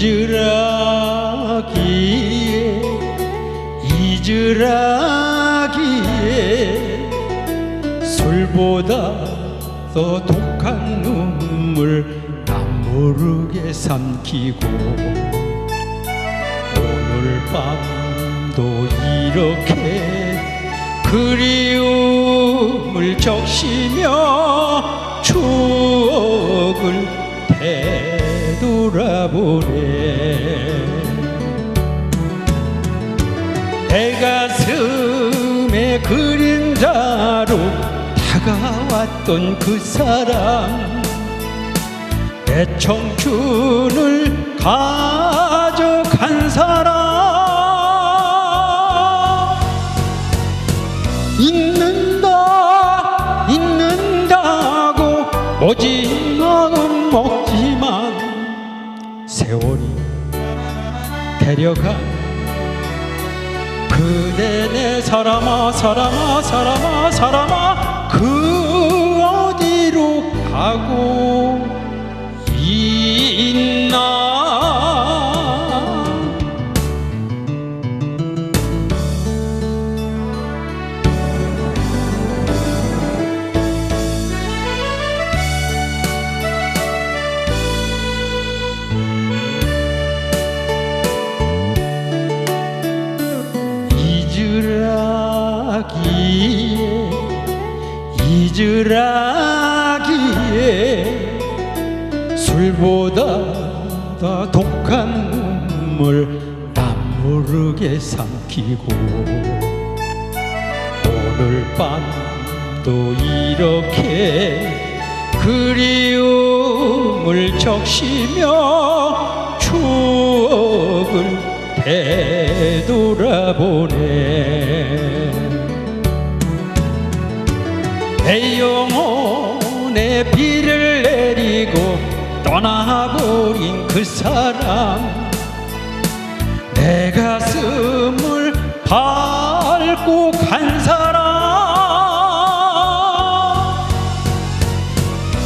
잊으라기에 잊으라기에 술보다 더 독한 눈물 남 모르게 삼키고 오늘 밤도 이렇게 그리움을 적시며 추억을 대 돌아보네. 내 가슴에 그림자로 다가왔던 그 사람. 내 청춘을 가져간 사람. 잊는다 잊는다고 오직 마음 먹지만 세월이 데려간 그대 내 사람아 사람아 사람아 사람아 그 어디로 가고 잊으라기에 잊으라기에 술보다 더 독한 눈물 난 모르게 삼키고 오늘 밤도 이렇게 그리움을 적시며 추억을 되돌아보네 내 영혼에 비를 내리고 떠나버린 그 사람. 내 가슴을 밟고 간 사람.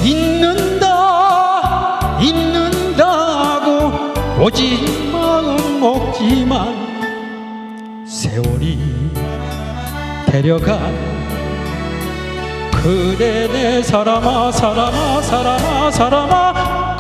잊는다 잊는다고 오직 마음 먹지만 세월이 데려간 그대 내 사람아 사람아 사람아 사람아